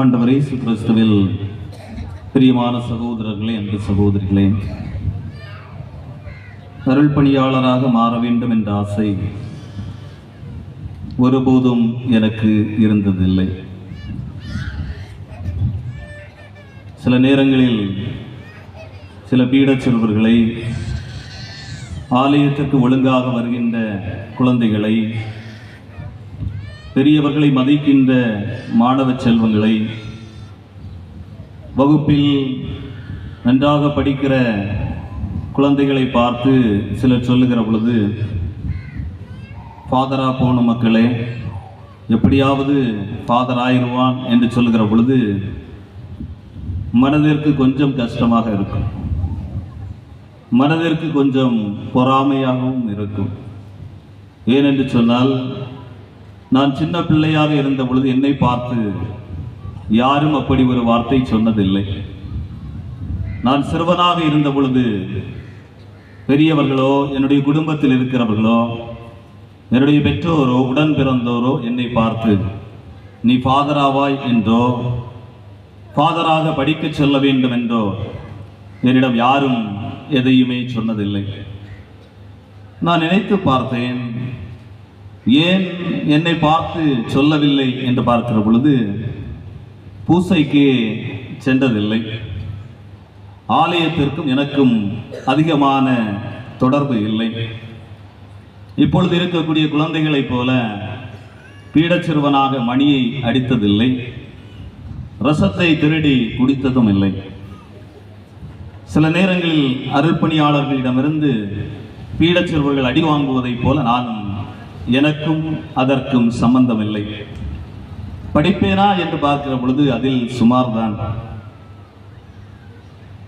ஆண்டவர் இயேசு கிறிஸ்துவில் பிரியமான சகோதரர்களே அன்பு சகோதரிகளே அருள் பணியாளராக மாற வேண்டும் என்ற ஆசை ஒருபோதும் எனக்கு இருந்ததில்லை. சில நேரங்களில் சில பீடச் செல்வர்களை ஆலயத்திற்கு ஒழுங்காக வருகின்ற குழந்தைகளை பெரியவர்களை மதிக்கின்ற மாணவ செல்வங்களை வகுப்பில் நன்றாக படிக்கிற குழந்தைகளை பார்த்து சிலர் சொல்லுகிற பொழுது ஃபாதராக போன மக்களே எப்படியாவது ஃபாதர் ஆயிடுவான் என்று சொல்லுகிற பொழுது மனதிற்கு கொஞ்சம் கஷ்டமாக இருக்கும். மனதிற்கு கொஞ்சம் பொறாமையாகவும் இருக்கும். ஏனென்று சொன்னால் நான் சின்ன பிள்ளையாக இருந்த பொழுது என்னை பார்த்து யாரும் அப்படி ஒரு வார்த்தை சொன்னதில்லை. நான் சிறுவனாக இருந்த பொழுது பெரியவர்களோ என்னுடைய குடும்பத்தில் இருக்கிறவர்களோ என்னுடைய பெற்றோரோ உடன் பிறந்தோரோ என்னை பார்த்து நீ ஃபாதராவாய் என்றோ ஃபாதராக படிக்கச் செல்ல வேண்டும் என்றோ என்னிடம் யாரும் எதையுமே சொன்னதில்லை. நான் நினைத்து பார்த்தேன் ஏன் என்னை பார்த்து சொல்லவில்லை என்று பார்க்கிற பொழுது பூசைக்கு சென்றதில்லை. ஆலயத்திற்கும் எனக்கும் அதிகமான தொடர்பு இல்லை. இப்பொழுது இருக்கக்கூடிய குழந்தைகளைப் போல பீடச்சிறுவனாக மணியை அடித்ததில்லை. ரசத்தை திருடி குடித்ததும் இல்லை. சில நேரங்களில் அருள்பணியாளர்களிடமிருந்து பீடச்சிறுவர்கள் அடி வாங்குவதைப் போல நானும் எனக்கும் அதற்கும் சம்பந்தமில்லை. படிப்பேனா என்று பார்க்கிற பொழுது அதில் சுமார்தான்.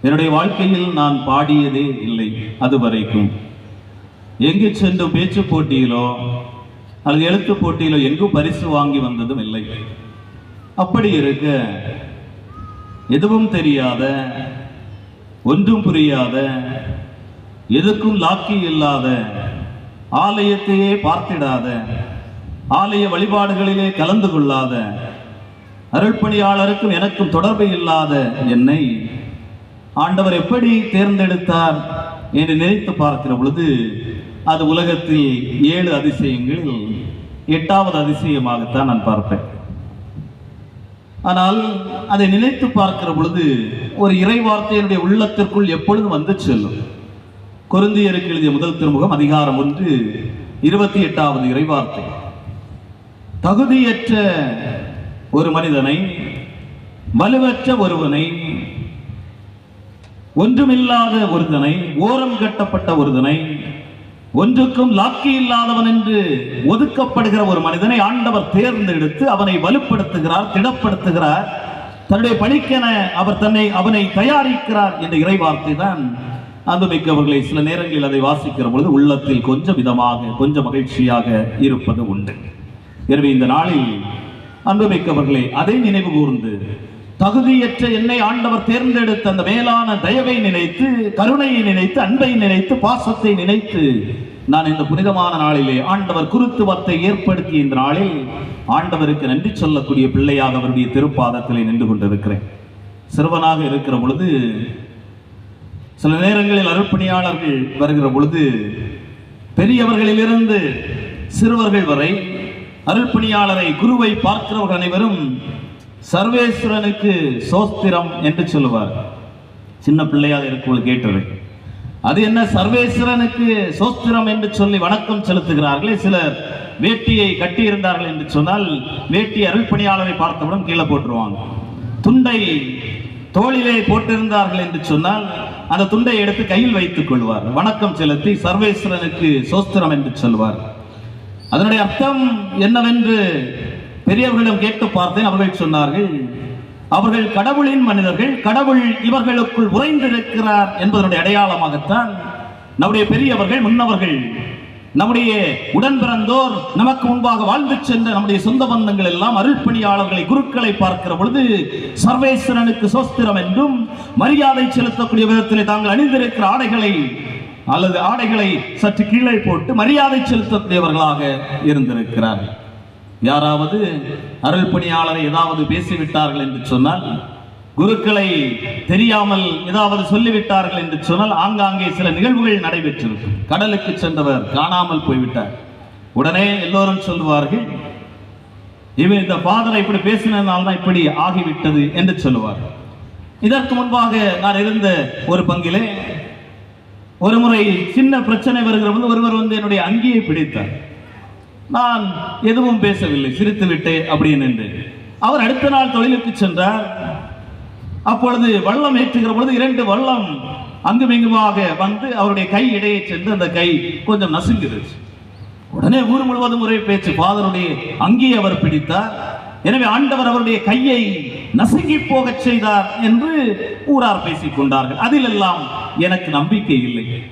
என்னுடைய வாழ்க்கையில் நான் பாடியதே இல்லை அதுவரைக்கும். எங்கு சென்று பேச்சு போட்டியிலோ அல்லது எழுத்து போட்டியிலோ எங்கும் பரிசு வாங்கி வந்ததும் இல்லை. அப்படி இருக்க எதுவும் தெரியாத ஒன்றும் புரியாத எதுக்கும் லாக்கி இல்லாத ஆலயத்தையே பார்த்திடாத ஆலய வழிபாடுகளிலே கலந்து கொள்ளாத அருள்பணியாளருக்கும் எனக்கும் தொடர்பு இல்லாத என்னை ஆண்டவர் எப்படி தேர்ந்தெடுத்தார் என்று நினைத்து பார்க்கிற பொழுது அது உலகத்தில் ஏழு அதிசயங்களில் எட்டாவது அதிசயமாகத்தான் நான் பார்ப்பேன். ஆனால் அதை நினைத்து பார்க்கிற பொழுது ஒரு இறை வார்த்தையினுடைய உள்ளத்திற்குள் எப்பொழுதும் வந்து செல்லும்? கொருந்தியருக்கு எழுதிய முதல் திருமுகம் அதிகாரம் ஒன்று இருபத்தி எட்டாவது இறைவார்த்தை. தகுதியற்ற ஒரு மனிதனை வலுவற்ற ஒருவனை ஒன்றுமில்லாத ஒருதனை ஓரம் கட்டப்பட்ட ஒருதனை ஒன்றுக்கும் லாக்கி இல்லாதவன் என்று ஒதுக்கப்படுகிற ஒரு மனிதனை ஆண்டவர் தேர்ந்தெடுத்து அவனை வலுப்படுத்துகிறார் திடப்படுத்துகிறார். தன்னுடைய பணிக்கென அவர் தன்னை அவனை தயாரிக்கிறார் என்ற இறைவார்த்தை தான் அன்புமிக்கவர்களை சில நேரங்களில் அதை வாசிக்கிற பொழுது உள்ளத்தில் கொஞ்சம் விதமாக கொஞ்சம் மகிழ்ச்சியாக இருப்பது உண்டு. எனவே இந்த நாளில் அன்புமிக்கவர்களை அதை நினைவு கூர்ந்து தகுதியற்ற என்னை ஆண்டவர் தேர்ந்தெடுத்த அந்த மேலான தயவை நினைத்து கருணையை நினைத்து அன்பை நினைத்து பாசத்தை நினைத்து நான் இந்த புனிதமான நாளிலே ஆண்டவர் குருத்துவத்தை ஏற்படுத்திய இந்த நாளில் ஆண்டவருக்கு நன்றி சொல்லக்கூடிய பிள்ளையாக அவருடைய திருப்பாதத்திலே நின்று கொண்டிருக்கிறேன். சிறுவனாக இருக்கிற பொழுது சில நேரங்களில் அர்ப்பணியாளர்கள் வருகிற பொழுது பெரியவர்களிலிருந்து சிறுவர்கள் வரை அருள்பணியாளரை குருவை பார்க்கிறவர்கள் அனைவரும் சர்வேஸ்வரனுக்கு சோஸ்திரம் என்று சொல்லுவார். சின்ன பிள்ளையாக இருக்கும்போது கேட்டது அது என்ன சர்வேஸ்வரனுக்கு சோஸ்திரம் என்று சொல்லி வணக்கம் செலுத்துகிறார்களே. சிலர் வேட்டியை கட்டியிருந்தார்கள் என்று சொன்னால் வேட்டி அருள்பணியாளரை பார்த்தவுடன் கீழே போட்டுருவாங்க. துண்டை தோளிலே போட்டிருந்தார்கள் என்று சொன்னால் அந்த துண்டை எடுத்து கையில் வைத்துக் கொள்வார். வணக்கம் செலுத்தி சர்வேஸ்வரனுக்கு சோஸ்திரம் என்று சொல்வார். அதனுடைய அர்த்தம் என்னவென்று பெரியவர்களிடம் கேட்டு பார்த்தேன். அவர்கள் சொன்னார்கள் அவர்கள் கடவுளின் மனிதர்கள் கடவுள் இவர்களுக்குள் உறைந்திருக்கிறார் என்பதனுடைய அடையாளமாகத்தான் நம்முடைய பெரியவர்கள் முன்னவர்கள் நம்முடைய உடன் பிறந்தோர் நமக்கு முன்பாக வாழ்ந்து சென்ற நம்முடைய சொந்த பந்தங்கள் எல்லாம் அருள்பணியாளர்களை குருக்களை பார்க்கிற பொழுது சர்வேஸ்வரனுக்கு சோஸ்திரம் என்றும் மரியாதை செலுத்தக்கூடிய விதத்தில் தாங்கள் அணிந்திருக்கிற ஆடைகளை அல்லது ஆடைகளை சற்று கீழே போட்டு மரியாதை செலுத்தக்கூடியவர்களாக இருந்திருக்கிறார்கள். யாராவது அருள் பணியாளரை ஏதாவது பேசிவிட்டார்கள் என்று சொன்னால் குருக்களை தெரியாமல் ஏதாவது சொல்லிவிட்டார்கள் என்று சொன்னால் ஆங்காங்கே சில நிகழ்வுகள் நடைபெற்றிருக்கும். கடலுக்கு சென்றவர் காணாமல் போய்விட்டார். உடனே எல்லோரும் சொல்லுவார்கள் இவன் இந்த ஃபாதரை இப்படி பேசினதுனால தான் இப்படி ஆகிவிட்டது என்று சொல்லுவார் இதற்கு முன்பாக நான் இருந்த ஒரு பங்கிலே ஒரு முறை சின்ன பிரச்சனை வருகிற போது ஒருவர் வந்து என்னுடைய அங்கியை பிடித்தார். நான் எதுவும் பேசவில்லை சிரித்து விட்டேன் அப்படின்னு என்று. அவர் அடுத்த நாள் தொழிலுக்கு சென்றார். அப்பொழுது வள்ளம் ஏற்றுகிற பொழுது இரண்டு வள்ளம் அங்குமிங்குமாக வந்து அவருடைய கை இடையே சென்று அந்த கை கொஞ்சம் நசுங்கிருச்சு. உடனே ஊர் முழுவதும் ஒரே பேச்சு பாதருடைய அங்கேயே அவர் பிடித்தார். எனவே ஆண்டவர் அவருடைய கையை நசுங்கி போகச் செய்தார் என்று ஊரார் பேசிக் கொண்டார்கள். அதிலெல்லாம் எனக்கு நம்பிக்கை இல்லை.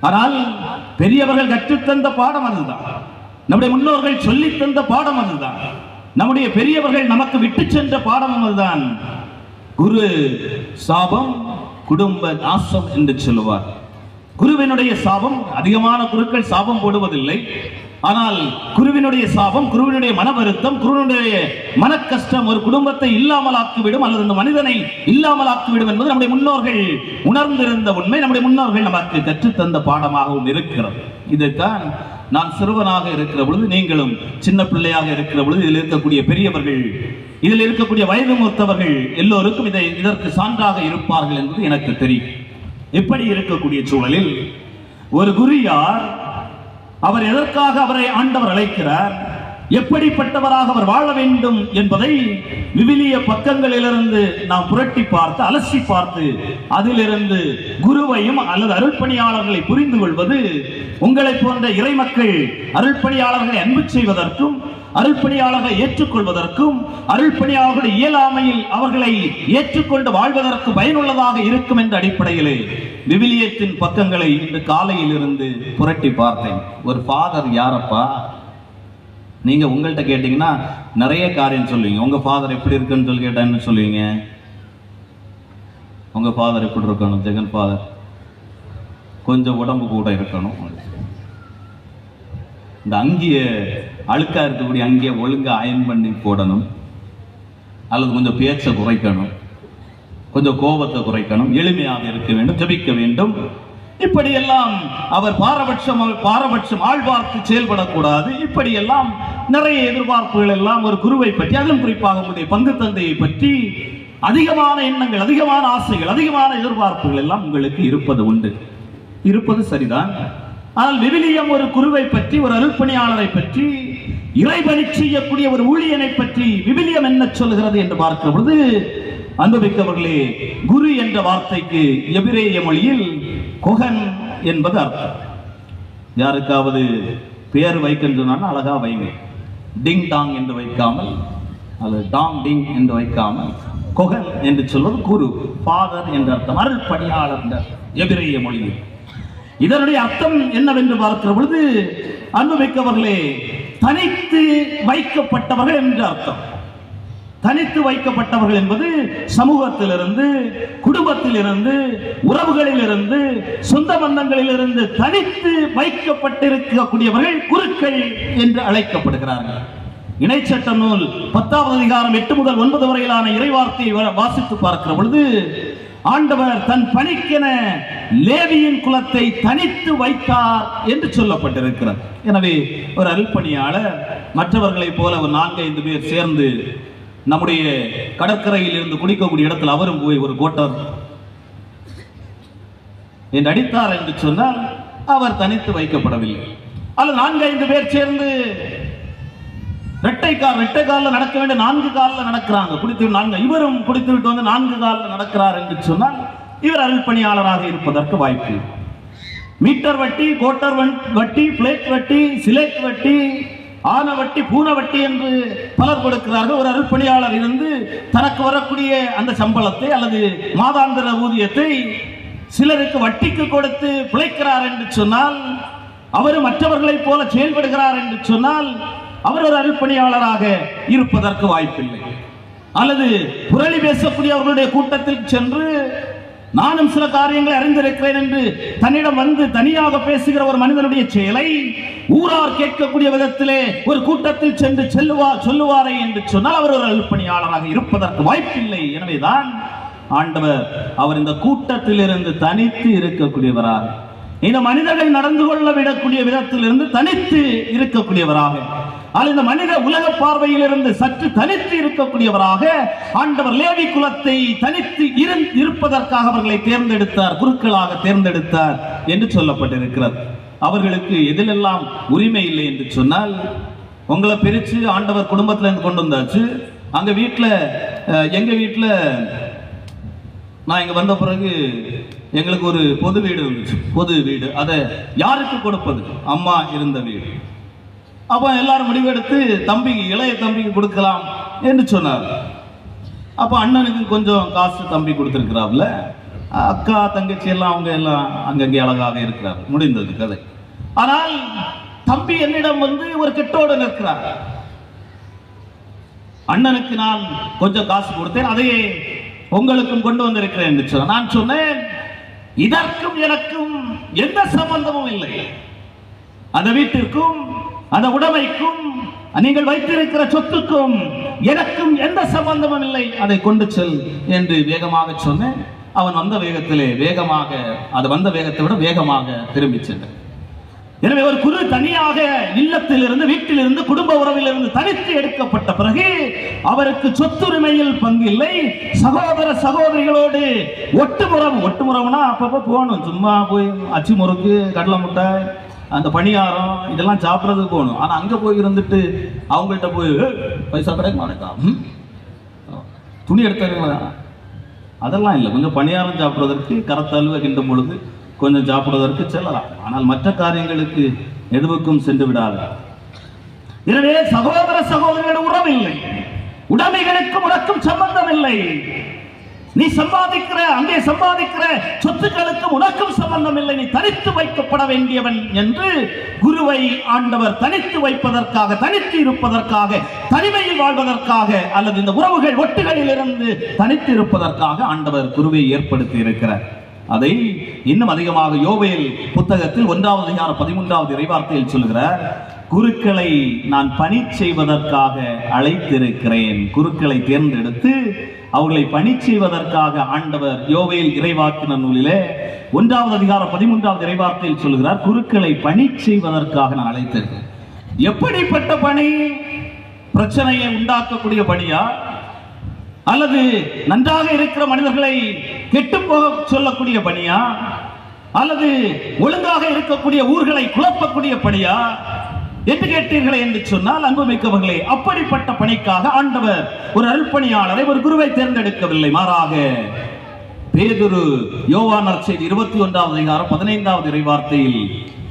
ஆனால் பெரியவர்கள் கற்றுத்தந்த பாடம் அதுதான். நம்முடைய முன்னோர்கள் சொல்லி தந்த பாடம் அதுதான். நம்முடைய பெரியவர்கள் நமக்கு விட்டு சென்ற பாடம் அதுதான். குரு சாபம் குடும்ப நாசம் என்று சொல்லுவார். குருவினுடைய சாபம் அதிகமான குருக்கள் சாபம் போடுவதில்லை. ஆனால் குருவினுடைய சாபம் குருவினுடைய மன வருத்தம் குருவினுடைய மன கஷ்டம் ஒரு குடும்பத்தை இல்லாமல் ஆக்கிவிடும் அல்லது அந்த மனிதனை இல்லாமல் ஆக்கிவிடும் என்பது நம்முடைய முன்னோர்கள் உணர்ந்திருந்த உண்மை. நம்முடைய முன்னோர்கள் நமக்கு கற்றுத்தந்த பாடமாகவும் இருக்கிறது. இதைத்தான் நான் சிறுவனாக இருக்கிற பொழுது நீங்களும் சின்ன பிள்ளையாக இருக்கிற பொழுது இதில் இருக்கக்கூடிய பெரியவர்கள் இதில் இருக்கக்கூடிய வயது மூத்தவர்கள் எல்லோருக்கும் இதை இதற்கு சான்றாக இருப்பார்கள் என்பது எனக்கு தெரியும். இப்படி இருக்கக்கூடிய சூழலில் ஒரு குரு யார்? அவர் எதற்காக அவரை ஆண்டவர் அழைக்கிறார்? எப்படிப்பட்டவராக அவர் வாழ வேண்டும் என்பதை விவிலிய பக்கங்களிலிருந்து நாம் புரட்டி பார்த்து அலசி பார்த்து அதிலிருந்து குருவையும் அல்லது அருள்பணியாளர்களை புரிந்து கொள்வது உங்களை போன்ற இறைமக்கள் அருள்பணியாளர்களை அன்பு செய்வதற்கும் அருள்பணியாளர்களை ஏற்றுக்கொள்வதற்கும் அருள்பணியாளர்களுடைய இயலாமையில் அவர்களை ஏற்றுக்கொண்டு வாழ்வதற்கு பயனுள்ளதாக இருக்கும் என்ற அடிப்படையிலே விவிலியத்தின் பக்கங்களை இன்று காலையில் இருந்து புரட்டி பார்த்தேன். ஒரு ஃபாதர் யாரப்பா? நீங்க உங்கள்கிட்ட கேட்டீங்கன்னா நிறைய காரியம் சொல்லுவீங்க. உங்க ஃபாதர் எப்படி இருக்குன்னு சொல்லி கேட்டா என்ன சொல்லுவீங்க. உங்க ஃபாதர் எப்படி இருக்கணும்? ஜெகன் ஃபாதர் கொஞ்சம் உடம்பு கூட இருக்கணும். இந்த அங்கேயே அழுக்கா இருக்கக்கூடிய அங்கேயே ஒழுங்காக அயன் பண்ணி போடணும். அல்லது கொஞ்சம் பேச்சை குறைக்கணும். கொஞ்சம் கோபத்தை குறைக்கணும். எளிமையாக இருக்க வேண்டும் ஜபிக்க வேண்டும். இப்படியெல்லாம் அவர் பாரபட்சம் பாரபட்சம் ஆழ்வார்த்து செயல்படக்கூடாது. இப்படியெல்லாம் நிறைய எதிர்பார்ப்புகள் எல்லாம் ஒரு குருவை பற்றி அதிலும் குறிப்பாக உங்களுடைய பங்கு தந்தையை பற்றி அதிகமான எண்ணங்கள் அதிகமான ஆசைகள் அதிகமான எதிர்பார்ப்புகள் எல்லாம் உங்களுக்கு இருப்பது உண்டு. இருப்பது சரிதான். ஆனால் விவிலியம் ஒரு குருவை பற்றி ஒரு அருப்பணியாளரை பற்றி இறைபணி செய்யக்கூடிய ஒரு ஊழியனை பற்றி விவிலியம் என்ன சொல்கிறது என்று பார்க்கிற பொழுது அன்புமிக்கவர்களே குரு என்ற வார்த்தைக்கு எபிரேய மொழியில் குகன் என்பது அர்த்தம். யாருக்காவது பெயர் வைக்கன்னு அழகாக அழகா வைங்க. டிங் டாங் என்று வைக்காமல் அல்லது டாங் டிங் என்று வைக்காமல் குகன் என்று சொல்வது குரு ஃபாதர் என்ற அர்த்தம் அருள் பணியாளர் என்ற எபிரேய மொழியில் இதனுடைய அர்த்தம் என்னவென்று பார்க்கிற பொழுது அனுபவிக்கவர்களே தனித்து வைக்கப்பட்டவர்கள் என்று அர்த்தம். தனித்து வைக்கப்பட்டவர்கள் என்பது சமூகத்திலிருந்து குடும்பத்திலிருந்து உறவுகளிலிருந்து சொந்த பந்தங்களிலிருந்து தனித்து வைக்கப்பட்டிருக்கக்கூடியவர்கள் குருக்கள் என்று அழைக்கப்படுகிறார்கள். இணைச்சட்ட நூல் பத்தாவது அதிகாரம் எட்டு முதல் ஒன்பது வரையிலான இறைவார்த்தையை வாசித்து பார்க்கிற பொழுது ஆண்டவர் தன் பணிக்கென லேவியின் குலத்தை தனித்து வைத்தார் என்று சொல்லப்பட்டிருக்கிறார் எனவே ஒரு அல்பணியாளர் மற்றவர்களைப் போல ஒரு நான்கு ஐந்து பேர் சேர்ந்து நம்முடைய கடற்கரையில் இருந்து குடிக்கக்கூடிய இடத்தில் அவரும் போய் ஒரு கோட்டர் என்று அடித்தார் என்று சொன்னால் அவர் தனித்து வைக்கப்படவில்லை. அல்ல நான்கு ஐந்து பேர் சேர்ந்து ரெட்டை கால் ரெட்டை காலில் நடக்க வேண்டிய நான்கு காலில் நடக்கிறாங்க. குடித்து நான்கு இவரும் குடித்து விட்டு வந்து நான்கு காலில் நடக்கிறார் என்று சொன்னால் இவர் அருள்பணியாளராக இருப்பதற்கு வாய்ப்பு. மீட்டர் வட்டி கோட்டர் வன்- வட்டி பிளேட் வட்டி சிலேட் வட்டி ஆனவட்டி பூனவட்டி என்று பலர் கொடுக்கிறார்கள். ஒரு அருப்பணியாளர் இருந்து தனக்கு வரக்கூடிய அந்த சம்பளத்தை அல்லது மாதாந்திர ஊதியத்தை சிலருக்கு வட்டிக்கு கொடுத்து பிழைக்கிறார் என்று சொன்னால் அவர் மற்றவர்களைப் போல செயல்படுகிறார் என்று சொன்னால் அவர் ஒரு அருப்பணியாளராக இருப்பதற்கு வாய்ப்பில்லை. அல்லது புரளி பேசக்கூடிய அவர்களுடைய கூட்டத்தில் சென்று நானும் சில காரியங்களை அறிந்திருக்கிறேன் என்று தன்னிடம் வந்து தனியாக பேசுகிற ஒரு மனிதனுடைய செயலை ஊரார் கேட்கக்கூடிய விதத்திலே ஒரு கூட்டத்தில் சென்று செல்லுவார் சொல்லுவாரே என்று சொன்னால் அவர் ஒரு அல்பணியாளராக இருப்பதற்கு வாய்ப்பில்லை. எனவேதான் ஆண்டவர் அவர் இந்த கூட்டத்தில் இருந்து தனித்து இருக்கக்கூடியவராக இந்த மனிதர்கள் நடந்து கொள்ள விடக்கூடிய விதத்திலிருந்து தனித்து இருக்கக்கூடியவராக ஆனால் இந்த மனித உலக பார்வையிலிருந்து சற்று தனித்து இருக்கக்கூடியவராக ஆண்டவர் லேவி குலத்தை தனித்து இரு- இருப்பதற்காக அவர்களை தேர்ந்தெடுத்தார் குருக்களாக தேர்ந்தெடுத்தார் என்று சொல்லப்பட்டிருக்கிறது. அவர்களுக்கு எதிலெல்லாம் உரிமை இல்லை என்று சொன்னால் உங்களை பிரித்து ஆண்டவர் குடும்பத்தில் இருந்து கொண்டு வந்தாச்சு. அங்கே வீட்டில் எங்கள் வீட்டில் நான் இங்கே வந்த பிறகு எங்களுக்கு ஒரு பொது வீடு இருந்துச்சு. பொது வீடு. அதை யாருக்கு கொடுப்பது? அம்மா இருந்த வீடு. அப்போ எல்லாரும் முடிவெடுத்து தம்பிக்கு இளைய தம்பிக்கு கொடுக்கலாம் என்று சொன்னார். அப்போ அண்ணனுக்கு கொஞ்சம் காசு தம்பி கொடுத்துருக்கிறாப்ல. அக்கா தங்கச்சி எல்லாம் அவங்க எல்லாம் அங்கங்கே அழகாக இருக்கிறார். முடிந்தது கதை. ஆனால் தம்பி என்னிடம் வந்து ஒரு கெட்டோடு நிற்கிறார். அண்ணனுக்கு நான் கொஞ்சம் காசு கொடுத்தேன். அதையே உங்களுக்கும் கொண்டு வந்திருக்கிறேன் என்று சொன்னார். நான் சொன்னேன் இதற்கும் எனக்கும் எந்த சம்பந்தமும் இல்லை. அந்த வீட்டிற்கும் அந்த உடமைக்கும் நீங்கள் வைத்திருக்கிற சொத்துக்கும் எனக்கும் எந்த சம்பந்தமும் இல்லை. அதை கொண்டு செல் என்று வேகமாக சொன்னேன். அவன் வந்த வேகத்திலே வேகமாக அது வந்த வேகத்தை விட வேகமாக திரும்பி சென்றான். எனவே ஒரு குரு தனியாக இல்லத்திலிருந்து வீட்டிலிருந்து குடும்ப உறவிலிருந்து தனித்து எடுக்கப்பட்ட பிறகு அவருக்கு சொத்துரிமையில் பங்கு இல்லை சகோதர சகோதரிகளோடு ஒட்டுமுறம் ஒட்டுமுறம்னா அப்பப்போ போகணும். சும்மா போய் அச்சு முறுக்கு கடலை முட்டை அந்த பணியாரம் இதெல்லாம் சாப்பிட்றதுக்கு போகணும். ஆனால் அங்கே போய் இருந்துட்டு அவங்கள்ட்ட போய் பைசா கிடைக்க மாட்டேக்கா. ம்? துணி எடுத்தாருங்களா அதெல்லாம் இல்லை. கொஞ்சம் பணியாரம் சாப்பிட்றதற்கு கரத்தழுவ கிண்டும் பொழுது கொஞ்சம் சாப்பிடுவதற்கு செல்லலாம். ஆனால் மற்ற காரியங்களுக்கு எதுவுக்கும் சென்று விடாது எனவே சகோதர சகோதரிகள் உறவு இல்லை. உனக்கும் சம்பந்தம் இல்லை நீ சம்பாதிக்கிற அங்கே சம்பாதிக்கிற சொத்துக்களுக்கும் உனக்கும் சம்பந்தம் இல்லை நீ தனித்து வைக்கப்பட வேண்டியவன் என்று குருவை ஆண்டவர் தனித்து வைப்பதற்காக தனித்து இருப்பதற்காக தனிமையில் வாழ்வதற்காக அல்லது இந்த உறவுகள் ஒட்டுகளில் இருந்து தனித்து இருப்பதற்காக ஆண்டவர் குருவை ஏற்படுத்தி இருக்கிறார். அதை இன்னும் அதிகமாக யோவேல் புத்தகத்தில் ஒன்றாவது ஞான பதிமூன்றாவது இறைவார்த்தையில் சொல்கிறார் குருக்களை நான் பணி செய்வதற்காக அழைத்திருக்கிறேன். குருக்களை தேர்ந்தெடுத்து அவர்களை பணி செய்வதற்காக ஆண்டவர் யோவேல் இறைவாக்கின நூலிலே ஒன்றாவது அதிகாரம் பதிமூன்றாவது இறைவார்த்தையில் சொல்கிறார் குருக்களை பணி செய்வதற்காக நான் அழைத்திருக்கிறேன் எப்படிப்பட்ட பணி? பிரச்சனையை உண்டாக்கக்கூடிய பணியா? அல்லது நன்றாக இருக்கிற மனிதர்களை கெட்டு போக சொல்லக்கூடிய பணியா? அல்லது ஒழுங்காக இருக்கக்கூடிய ஊர்களை குழப்பக்கூடிய பணியா? என்று கேட்டீர்களே என்று சொன்னால் அன்புமிக்கவர்களே அப்படிப்பட்ட பணிக்காக ஆண்டவர் ஒரு அருள்பணியாளரை ஒரு குருவை தேர்ந்தெடுக்கவில்லை. மாறாக பேதுரு யோவான் செய்தி இருபத்தி ஒன்றாவது அதிகாரம் பதினைந்தாவது இறைவார்த்தையில்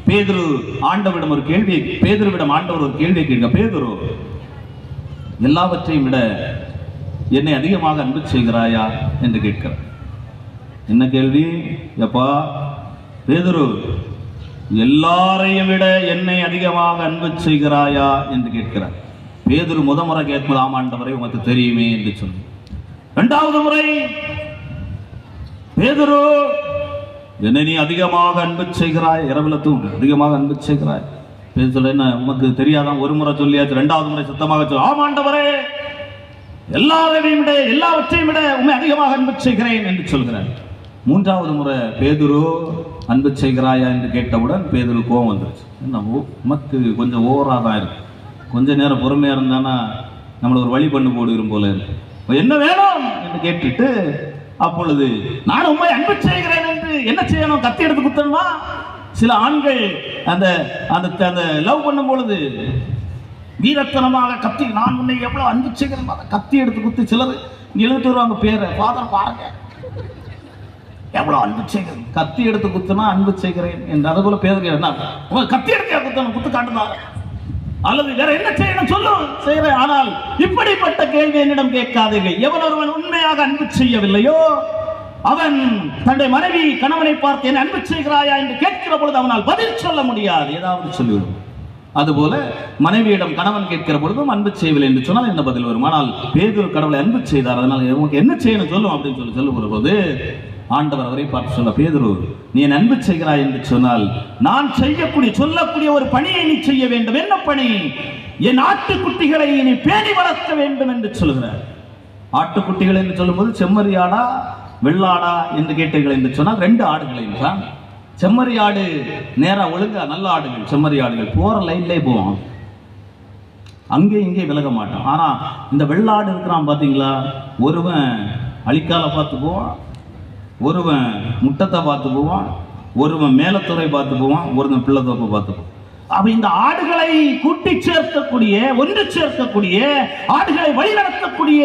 பேதுரு ஆண்டவரிடம் ஒரு கேள்வி பேதுருவிடம் ஆண்டவர் ஒரு கேள்வி கேட்க பேதுரு எல்லாவற்றையும் விட என்னை அதிகமாக அன்பு செய்கிறாயா? என்று கேட்கிறார். என்ன கேள்வி? எப்பா பேதுரு எல்லாரையும் விட என்னை அதிகமாக அன்பு செய்கிறாயா என்று கேட்கிறார். பேதுரு முத முறை கேட்பது ஆமாண்டவரை உமக்கு தெரியுமே என்று சொல்லி. இரண்டாவது முறை பேதுரு என்னை நீ அதிகமாக அன்பு செய்கிறாய்? இரவில் தூங்கு. அதிகமாக அன்பு செய்கிறாய். பேர் சொல்ல என்ன உமக்கு தெரியாதான் ஒரு முறை சொல்லியாச்சு ரெண்டாவது முறை சுத்தமாக சொல்ல. ஆமாண்டவரே எல்லாரையும் விட எல்லாவற்றையும் விட உண்மை அதிகமாக அன்பு செய்கிறேன் என்று சொல்கிறார். மூன்றாவது முறை பேதுரு அன்பு செய்கிறாயா என்று கேட்டவுடன் பேதுரு கோவம் வந்துருச்சு. என்ன ஓ- கொஞ்சம் ஓவராக தான் இருக்கு. கொஞ்ச நேரம் பொறுமையாக இருந்தானா நம்மளை ஒரு வழி பண்ணு போடுகிறோம் போல இருக்கு. என்ன வேணும் என்று கேட்டுட்டு அப்பொழுது நான் உண்மை அன்பு செய்கிறேன் என்று என்ன செய்யணும்? கத்தி எடுத்து குத்தணுமா? சில ஆண்கள் அந்த அந்த அந்த லவ் பண்ணும் பொழுது வீரத்தனமாக கத்தி நான் உன்னை எவ்வளோ அன்பு செய்கிறேன் கத்தி எடுத்து குத்து சிலர். எழுதிட்டு வருவாங்க பேரை. ஃபாதர் பாருங்க. எவ்வளவு அன்பு செய்கிறேன் கத்தி எடுத்து குத்துனா அன்பு செய்கிறேன் என்று அது போல பேருக்கு என்ன கத்தி எடுத்து குத்தணும் குத்து காட்டுனாங்க அல்லது வேற என்ன செய்யணும் சொல்லு. செய்கிறேன் ஆனால் இப்படிப்பட்ட கேள்வி என்னிடம் கேட்காதீர்கள். எவ்வளவு ஒருவன் உண்மையாக அன்பு செய்யவில்லையோ அவன் தன்னுடைய மனைவி கணவனை பார்த்து என்ன அன்பு செய்கிறாயா என்று கேட்கிற பொழுது அவனால் பதில் சொல்ல முடியாது. ஏதாவது சொல்லிவிடும். அதுபோல மனைவியிடம் கணவன் கேட்கிற பொழுதும் அன்பு செய்யவில்லை என்று சொன்னால் என்ன பதில் வரும்? ஆனால் பேதூர் கடவுளை அன்பு செய்தார் அதனால் உனக்கு என்ன செய்யணும் சொல்லும் அப்படின்னு சொல்லி சொல்லுகிற போது ஆண்டவர் அவரை பார்த்து சொல்ல பேதுரு நீ என் அன்பு செய்கிறாய் என்று சொன்னால் நான் செய்யக்கூடிய சொல்லக்கூடிய ஒரு பணியை நீ செய்ய வேண்டும். என்ன பணி? என் ஆட்டுக்குட்டிகளை நீ பேணி வளர்க்க வேண்டும் என்று சொல்கிறார் ஆட்டுக்குட்டிகள் என்று சொல்லும்போது செம்மறி ஆடா வெள்ளாடா என்று கேட்டீர்கள் என்று சொன்னால் ரெண்டு ஆடுகள் தான். செம்மறி ஆடு நேராக ஒழுங்கா நல்ல ஆடுகள் செம்மறி ஆடுகள். போகிற லைன்லேயே போவோம். அங்கே இங்கே விலக மாட்டான் ஆனால் இந்த வெள்ளாடு இருக்கிறான் பார்த்தீங்களா ஒருவன் அழிக்கால பார்த்து போவான். ஒருவன் முட்டத்தை பார்த்து போவான் ஒருவன் மேலத்துறை பார்த்து போவான் ஒருவன் பிள்ளைத்தோப்பை பார்த்து போவான். அப்ப இந்த ஆடுகளை கூட்டி சேர்க்கக்கூடிய ஒன்று சேர்க்கக்கூடிய ஆடுகளை வழிநடத்தக்கூடிய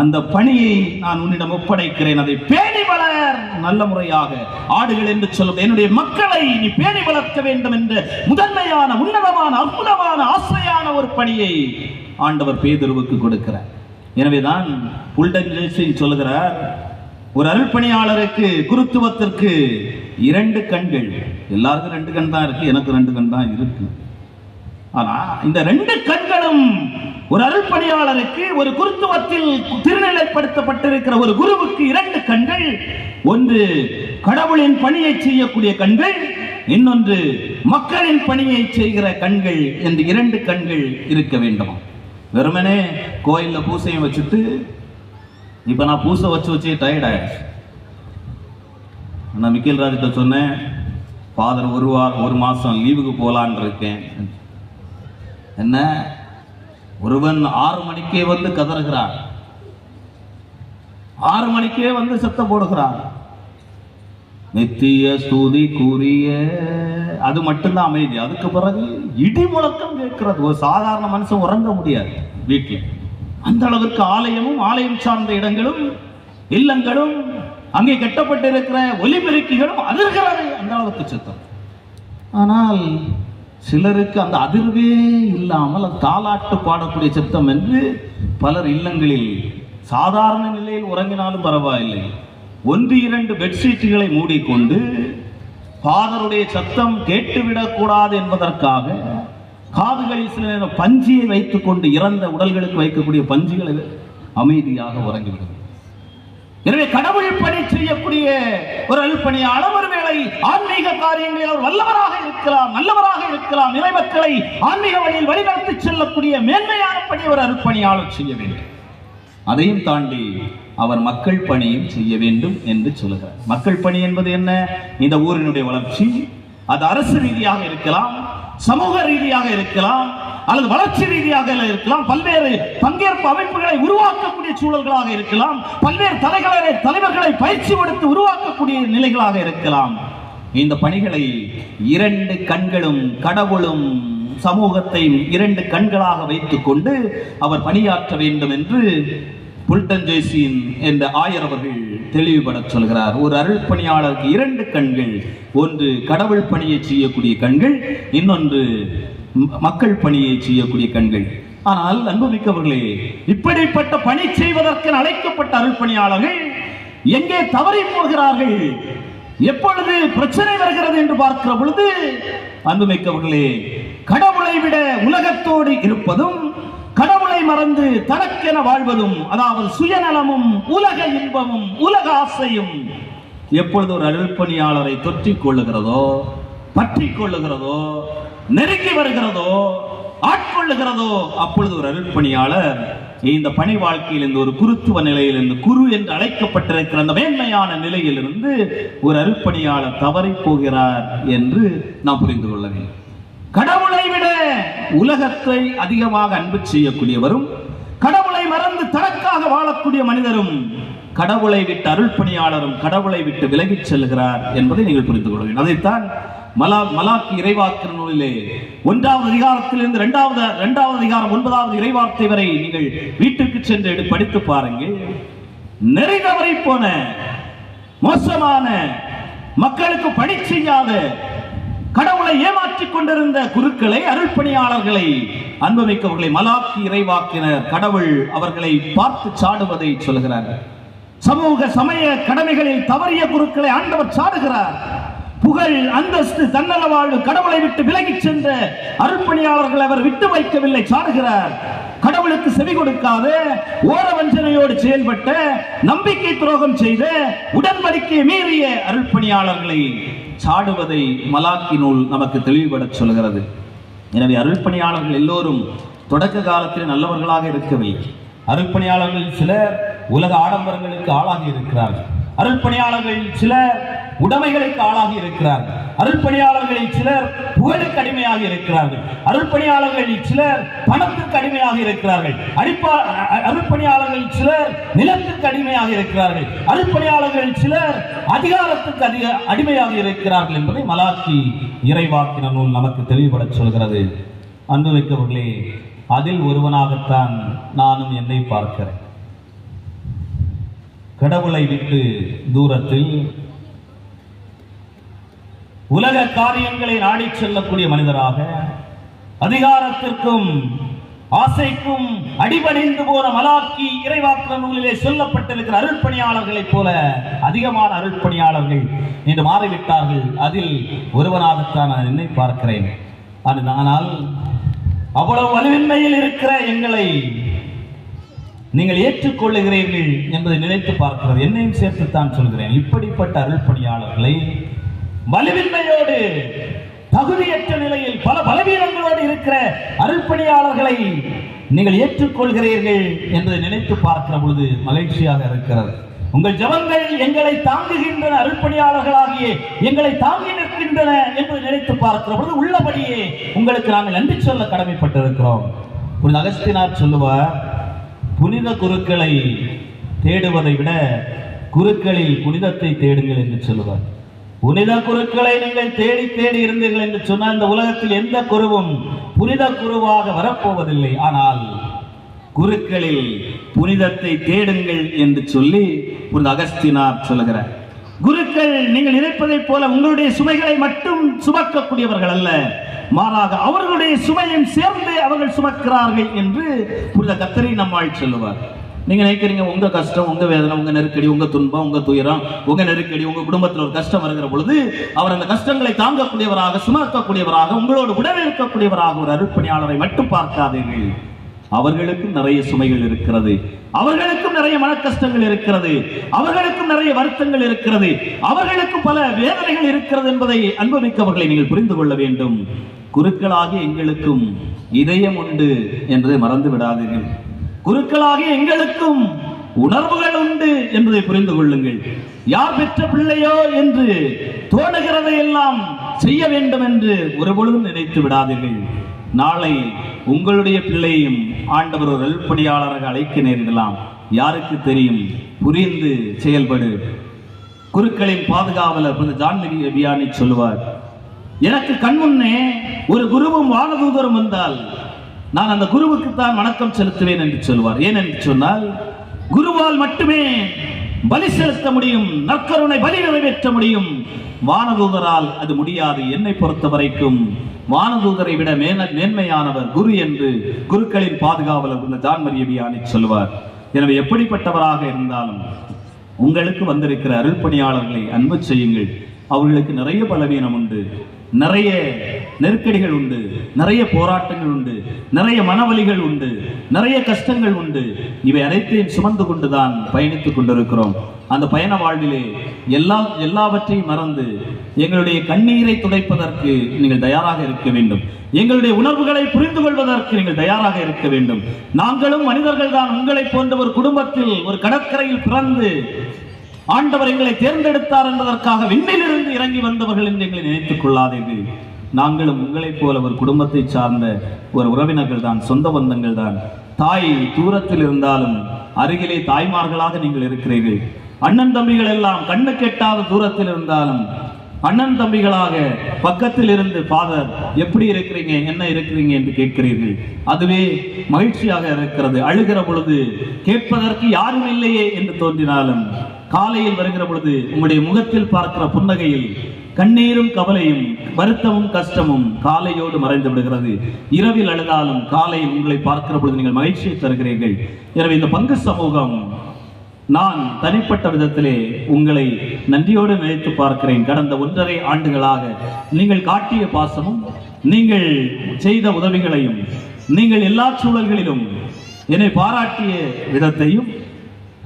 அந்த பணியை நான் உன்னிடம் ஒப்படைக்கிறேன். அதை பேணி வளர் நல்ல முறையாக. ஆடுகள் என்று சொல்லும் என்னுடைய மக்களை நீ பேணி வளர்க்க வேண்டும் என்ற முதன்மையான உன்னதமான அற்புதமான ஆசையான ஒரு பணியை ஆண்டவர் பேதுருவுக்கு கொடுக்கிறார். எனவேதான் புல்டன் சொல்லுகிறார் ஒரு அருள்பணியாளருக்கு குருத்துவத்திற்கு இரண்டு கண்கள். எல்லாருக்கும் ரெண்டு கண் தான் இருக்கு எனக்கு ரெண்டு கண் தான் இருக்கு. ஆனா இந்த ரெண்டு கண்களும் ஒரு அருள்பணியாளருக்கு ஒரு குருத்துவத்தில் திருநிலைப்படுத்தப்பட்டிருக்கிற ஒரு குருவுக்கு இரண்டு கண்கள். ஒன்று கடவுளின் பணியை செய்யக்கூடிய கண்கள் இன்னொன்று மக்களின் பணியை செய்கிற கண்கள் என்று இரண்டு கண்கள் இருக்க வேண்டுமா? வெறுமனே கோயிலில் பூசையும் வச்சுட்டு இப்போ நான் பூசை வச்சு வச்சு டயர்ட் ஆயிடுச்சு. நான் மிக்கேல் ராஜிட்ட சொன்னேன் ஃபாதர் ஒரு வாரம் ஒரு மாதம் லீவுக்கு போகலான்னு இருக்கேன். என்ன? ஒருவன் ஆறு மணிக்கே வந்து கதறுகிறான். ஆறு மணிக்கே வந்து சத்தம் போடுகிறான். நித்திய ஸ்தூதி கூறிய அது மட்டும்தான் அமைதி. அதுக்கு பிறகு இடி முழக்கம் கேட்கிறது. ஒரு சாதாரண மனுஷன் உறங்க முடியாது வீட்டில். அந்த அளவிற்கு ஆலயமும் ஆலயம் சார்ந்த இடங்களும் இல்லங்களும் அங்கே கட்டப்பட்டிருக்கிற ஒலிபெருக்கிகளும் அதிர்கிறது அந்த அளவுக்கு சத்தம். ஆனால் சிலருக்கு அந்த அதிர்வே இல்லாமல் அது தாலாட்டு பாடக்கூடிய சத்தம் என்று பலர் இல்லங்களில் சாதாரண நிலையில் உறங்கினாலும் பரவாயில்லை. ஒன்று இரண்டு பெட்ஷீட்டுகளை மூடிக்கொண்டு ஃபாதருடைய சத்தம் கேட்டுவிடக்கூடாது என்பதற்காக காதுகளில் சில நேரம் பஞ்சியை வைத்துக்கொண்டு இறந்த உடல்களுக்கு வைக்கக்கூடிய பஞ்சுகளை அமைதியாக உறங்கிவிடும். எனவே கடவுள் பணி செய்யக்கூடிய ஒரு அல்பணியாளர் ஒருவேளை ஆன்மீக காரியங்களில் அவர் வல்லவராக இருக்கலாம் நல்லவராக இருக்கலாம். இறைமக்களை ஆன்மீக வழியில் வழிநடத்தி செல்லக்கூடிய மேன்மையான பணி ஒரு அருட்பணியாளர் செய்ய வேண்டும். அதையும் தாண்டி அவர் மக்கள் பணியும் செய்ய வேண்டும் என்று சொல்லுகிறார். மக்கள் பணி என்பது என்ன? இந்த ஊரினுடைய வளர்ச்சி. அது அரசு ரீதியாக இருக்கலாம் சமூக ரீதியாக இருக்கலாம் அல்லது வளர்ச்சி ரீதியாக இருக்கலாம் பல்வேறு பங்கேற்பு அமைப்புகளை உருவாக்கக்கூடிய சூழல்களாக இருக்கலாம் பல்வேறு தலைகளை தலைவர்களை பயிற்சி கொடுத்து உருவாக்கக்கூடிய நிலைகளாக இருக்கலாம். இந்த பணிகளை இரண்டு கண்களும் கடவுளும் சமூகத்தையும் இரண்டு கண்களாக வைத்துக் கொண்டு அவர் பணியாற்ற வேண்டும் என்று புல்டன் ஜெய்சின் என்ற ஆயர் அவர்கள் தெளிவுபட சொல்கிறார். ஒரு அருள் பணியாளருக்கு இரண்டு கண்கள் ஒன்று கடவுள் பணியை செய்யக்கூடிய கண்கள் இன்னொன்று மக்கள் பணியை செய்யக்கூடிய கண்கள். ஆனால் அன்புமிக்கவர்களே இப்படிப்பட்ட பணி செய்வதற்கு அழைக்கப்பட்ட அருள் பணியாளர்கள் எங்கே தவறி போகிறார்கள்? எப்பொழுது பிரச்சனை வருகிறது என்று பார்க்கிற பொழுது அன்புமிக்கவர்களே கடவுளை விட உலகத்தோடு இருப்பதும் கடவுளை மறந்து தனக்கென வாழ்வதும் அதாவது சுயநலமும் உலக இன்பமும் உலக ஆசையும் எப்பொழுது ஒரு அருள்பணியாளரை தொற்றிக் கொள்ளுகிறதோ பற்றி கொள்ளுகிறதோ நெருங்கி வருகிறதோ ஆட்கொள்ளுகிறதோ அப்பொழுது ஒரு அருள்பணியாளர் இந்த பணி வாழ்க்கையில் இந்த ஒரு குருத்துவ நிலையிலிருந்து குரு என்று அழைக்கப்பட்டிருக்கிற அந்த மேன்மையான நிலையிலிருந்து ஒரு அருள்பணியாளர் தவறி போகிறார் என்று நாம் புரிந்து கொள்ள வேண்டும். கடவுளை விட உலகத்தை அதிகமாக அன்பு செய்யக்கூடியவரும் கடவுளை மறந்து தனக்காக வாழக்கூடிய மனிதரும் கடவுளை விட்டு அருள்பணியாளரும் கடவுளை விட்டு விலகிச் செல்கிறார் என்பதை நீங்கள் புரிந்து கொள்ள வேண்டும். அதைத்தான் மலா மலாக்கு இறைவாக்கிற நூலிலே ஒன்றாவது அதிகாரத்திலிருந்து இரண்டாவது இரண்டாவது அதிகாரம் ஒன்பதாவது இறைவார்த்தை வரை நீங்கள் வீட்டுக்கு சென்று படித்து பாருங்கள். நிறை தவறி போன மோசமான மக்களுக்கு பணி செய்யாத கடவுளை ஏமாற்றிக் கொண்டிருந்த குருக்களை அருள்பணியாளர்களை அன்புமிக்கவர்களை மலாக்கி இறைவாக்கினர் கடவுள் அவர்களை பார்த்து சாடுவதை சொல்கிறார். சமூக சமய கடமைகளில் தவறிய குருக்களை ஆண்டவர் சாடுகிறார். புகழ் அந்தஸ்து தன்னல வாழ்வு கடவுளை விட்டு விலகிச் சென்ற அருள்பணியாளர்கள் அவர் விட்டு வைக்கவில்லை சாடுகிறார். கடவுளுக்கு செவி கொடுக்காத ஓர வஞ்சனையோடு செயல்பட்ட நம்பிக்கை துரோகம் செய்த உடன்படிக்கை மீறிய அருள்பணியாளர்களை சாடுவதை மலாக்கி நூல் நமக்கு தெளிவுபடச் சொல்கிறது. எனவே அருள்பணியாளர்கள் எல்லோரும் தொடக்க காலத்தில் நல்லவர்களாக இருக்கவில்லை அருள்பணியாளர்கள் சிலர் உலக ஆடம்பரங்களுக்கு ஆளாகி இருக்கிறார்கள். அருள்பணியாளர்கள் சிலர் உடைமைகளுக்கு ஆளாகி இருக்கிறார்கள். அருள்பணியாளர்களில் சிலர் புகழுக்கு அடிமையாக இருக்கிறார்கள். அருள்பணியாளர்களில் சிலர் பணத்துக்கு அடிமையாக இருக்கிறார்கள். அடிப்பா அருள்பணியாளர்களில் அருள்பணியாளர்கள் சிலர் நிலத்துக்கு அடிமையாக இருக்கிறார்கள். அருள்பணியாளர்கள் சிலர் அதிகாரத்துக்கு அதிக அடிமையாக இருக்கிறார்கள் என்பதை மலாக்கி இறைவாக்கின நூல் நமக்கு தெளிவுபடச் சொல்கிறது. அன்பு வைக்கவர்களே அதில் ஒருவனாகத்தான் நானும் என்னை பார்க்கிறேன். கடவுளை விட்டு தூரத்தில் உலக காரியங்களை நாடிச் செல்லக்கூடிய மனிதராக அதிகாரத்திற்கும் ஆசைக்கும் அடிபணிந்து போன மலாக்கி இறைவாக்கு நூலிலே சொல்லப்பட்டிருக்கிற அருள்பணியாளர்களைப் போல அதிகமான அருள்பணியாளர்கள் இன்று மாறிவிட்டார்கள். அதில் ஒருவனாகத்தான் நான் என்னை பார்க்கிறேன். அது- ஆனால் அவ்வளவு வலுவின்மையில் இருக்கிற எங்களை நீங்கள் ஏற்றுக்கொள்ளுகிறீர்கள் என்பதை நினைத்து பார்க்கிறது. என்னையும் சேர்த்துத்தான் சொல்கிறேன். இப்படிப்பட்ட அருள்பணியாளர்களை வலுவின்மையோடு தகுதியற்ற நிலையில் பல பலவீனங்களோடு இருக்கிற அருப்பணியாளர்களை நீங்கள் ஏற்றுக்கொள்கிறீர்கள் என்று நினைத்து பார்க்கிற பொழுது மகிழ்ச்சியாக இருக்கிறது. உங்கள் ஜெபங்கள் எங்களை தாங்குகின்றன அருள்பணியாளர்களாகிய எங்களை தாங்கி நிற்கின்றன என்று நினைத்து பார்க்கிற பொழுது உள்ளபடியே உங்களுக்கு நாங்கள் நன்றி சொல்ல கடமைப்பட்டிருக்கிறோம். புனித அகஸ்தினார் சொல்லுவார் புனித குருக்களை தேடுவதை விட குருக்களில் புனிதத்தை தேடுங்கள் என்று சொல்லுவார். புனித குருக்களை நீங்கள் தேடி தேடி இருந்தீர்கள் என்று சொன்னால் இந்த உலகத்தில் எந்த குருவும் புனித குருவாக வரப்போவதில்லை. ஆனால் குருக்களில் புனிதத்தை தேடுங்கள் என்று சொல்லி புனித அகஸ்தினார் சொல்லுகிறார். குருக்கள் நீங்கள் நினைப்பதைப் போல உங்களுடைய சுமைகளை மட்டும் சுமக்கக்கூடியவர்கள் அல்ல மாறாக அவர்களுடைய சுமையும் சேர்ந்து அவர்கள் சுமக்கிறார்கள் என்று புனித கத்தரி நம்மால் சொல்லுவார். நீங்க நினைக்கிறீங்க உங்க கஷ்டம் உங்க வேதனை உங்க நெருக்கடி உங்க துன்பம் உங்க துயரம் உங்க நெருக்கடி உங்க குடும்பத்தில் ஒரு கஷ்டம் வருகிற பொழுது அவர் அந்த கஷ்டங்களை தாங்கக்கூடியவராக சுமக்கக்கூடியவராக உங்களோடு உடனே இருக்கக்கூடியவராக ஒரு அருட்பணியாளரை மட்டும் பார்க்காதீர்கள். அவர்களுக்கும் நிறைய சுமைகள் இருக்கிறது. அவர்களுக்கும் நிறைய மன கஷ்டங்கள் இருக்கிறது. அவர்களுக்கும் நிறைய வருத்தங்கள் இருக்கிறது. அவர்களுக்கும் பல வேதனைகள் இருக்கிறது என்பதை அனுபவிக்கவர்களை நீங்கள் புரிந்து கொள்ள வேண்டும். குருக்களாகிய எங்களுக்கும் இதயம் உண்டு என்பதை மறந்து விடாதீர்கள். குருக்களாகிய எங்களுக்கும் உணர்வுகள் உண்டு என்பதை புரிந்து கொள்ளுங்கள். யார் பெற்ற பிள்ளையோ என்று தோணுகிறதை எல்லாம் செய்ய வேண்டும் என்று ஒருபொழுதும் நினைத்து விடாதீர்கள். நாளை உங்களுடைய பிள்ளையும் ஆண்டவர் ஒரு அல்பணியாளராக அழைக்க நேரிடலாம் யாருக்கு தெரியும்? புரிந்து செயல்படு. குருக்களின் பாதுகாவலர் புனித ஜான் வியானி சொல்லுவார் எனக்கு கண்முன்னே ஒரு குருவும் வானதூதரும் வந்தால் நான் அந்த குருவுக்கு தான் வணக்கம் செலுத்துவேன் என்று சொல்வார். ஏன் என்று சொன்னால் குருவால் மட்டுமே பலி செலுத்த முடியும் நற்கருணை பலி நிறைவேற்ற முடியும். வானதூதரால் அது முடியாது. என்னை பொறுத்த வரைக்கும் வானதூதரை விட மேன மேன்மையானவர் குரு என்று குருக்களின் பாதுகாவலர் உள்ள ஜான் மரியபியானி சொல்வார். எனவே எப்படிப்பட்டவராக இருந்தாலும் உங்களுக்கு வந்திருக்கிற அருள்பணியாளர்களை அன்பு செய்யுங்கள். அவர்களுக்கு நிறைய பலவீனம் உண்டு. நிறைய நெருக்கடிகள் உண்டு நிறைய போராட்டங்கள் உண்டு நிறைய மனவலிகள் உண்டு நிறைய கஷ்டங்கள் உண்டு. இவை அனைத்தையும் சுமந்து கொண்டுதான் பயணித்துக் கொண்டிருக்கிறோம். அந்த பயண வாழ்விலே எல்லா எல்லாவற்றையும் மறந்து எங்களுடைய கண்ணீரை துடைப்பதற்கு நீங்கள் தயாராக இருக்க வேண்டும். எங்களுடைய உணர்வுகளை புரிந்து கொள்வதற்கு நீங்கள் தயாராக இருக்க வேண்டும். நாங்களும் மனிதர்கள் தான் உங்களை போன்ற ஒரு குடும்பத்தில் ஒரு கடற்கரையில் பிறந்து ஆண்டவர் எங்களை தேர்ந்தெடுத்தார் என்பதற்காக விண்ணிலிருந்து இறங்கி வந்தவர்கள் என்று எங்களை நினைத்துக் கொள்ளாதீர்கள். நாங்களும் உங்களைப் போல ஒரு குடும்பத்தை சார்ந்த ஒரு உறவினர்கள் தான் சொந்த பந்தங்கள் தான். தாய் தூரத்தில் இருந்தாலும் அருகிலே தாய்மார்களாக நீங்கள் இருக்கிறீர்கள். அண்ணன் தம்பிகள் எல்லாம் கண்ணு கெட்டாத தூரத்தில் இருந்தாலும் அண்ணன் தம்பிகளாக பக்கத்தில் இருந்து ஃபாதர் எப்படி இருக்கிறீங்க? என்ன இருக்கிறீங்க? என்று கேட்கிறீர்கள். அதுவே மகிழ்ச்சியாக இருக்கிறது. அழுகிற பொழுது கேட்பதற்கு யாரும் இல்லையே என்று தோன்றினாலும் காலையில் வருகிற பொழுது உங்களுடைய முகத்தில் பார்க்கிற புன்னகையில் கண்ணீரும் கவலையும் வருத்தமும் கஷ்டமும் காலையோடு மறைந்து விடுகிறது. இரவில் அழுதாலும் காலையில் உங்களை பார்க்கிற பொழுது நீங்கள் மகிழ்ச்சியை தருகிறீர்கள். எனவே இந்த பங்கு சமூகம் நான் தனிப்பட்ட விதத்திலே உங்களை நன்றியோடு நினைத்து பார்க்கிறேன். கடந்த ஒன்றரை ஆண்டுகளாக நீங்கள் காட்டிய பாசமும் நீங்கள் செய்த உதவிகளையும் நீங்கள் எல்லா சூழல்களிலும் என்னை பாராட்டிய விதத்தையும்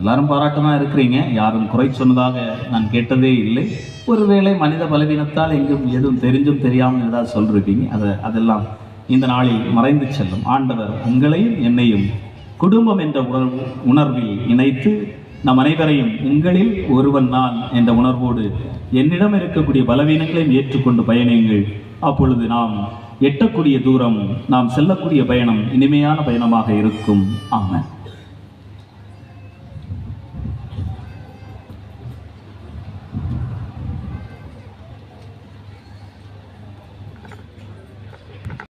எல்லாரும் பாராட்டு தான் இருக்கிறீங்க. யாரும் குறை சொன்னதாக நான் கேட்டதே இல்லை. ஒருவேளை மனித பலவீனத்தால் எங்கும் எதுவும் தெரிஞ்சும் தெரியாமல் ஏதாவது சொல்லிருப்பீங்க. அதை அதெல்லாம் இந்த நாளில் மறைந்து செல்லும். ஆண்டவர் உங்களையும் என்னையும் குடும்பம் என்ற உணர்வு உணர்வில் இணைத்து நம் அனைவரையும் உங்களில் ஒருவன் நான் என்ற உணர்வோடு என்னிடம் இருக்கக்கூடிய பலவீனங்களையும் ஏற்றுக்கொண்டு பயணியுங்கள். அப்பொழுது நாம் எட்டக்கூடிய தூரம் நாம் செல்லக்கூடிய பயணம் இனிமையான பயணமாக இருக்கும். ஆமாம்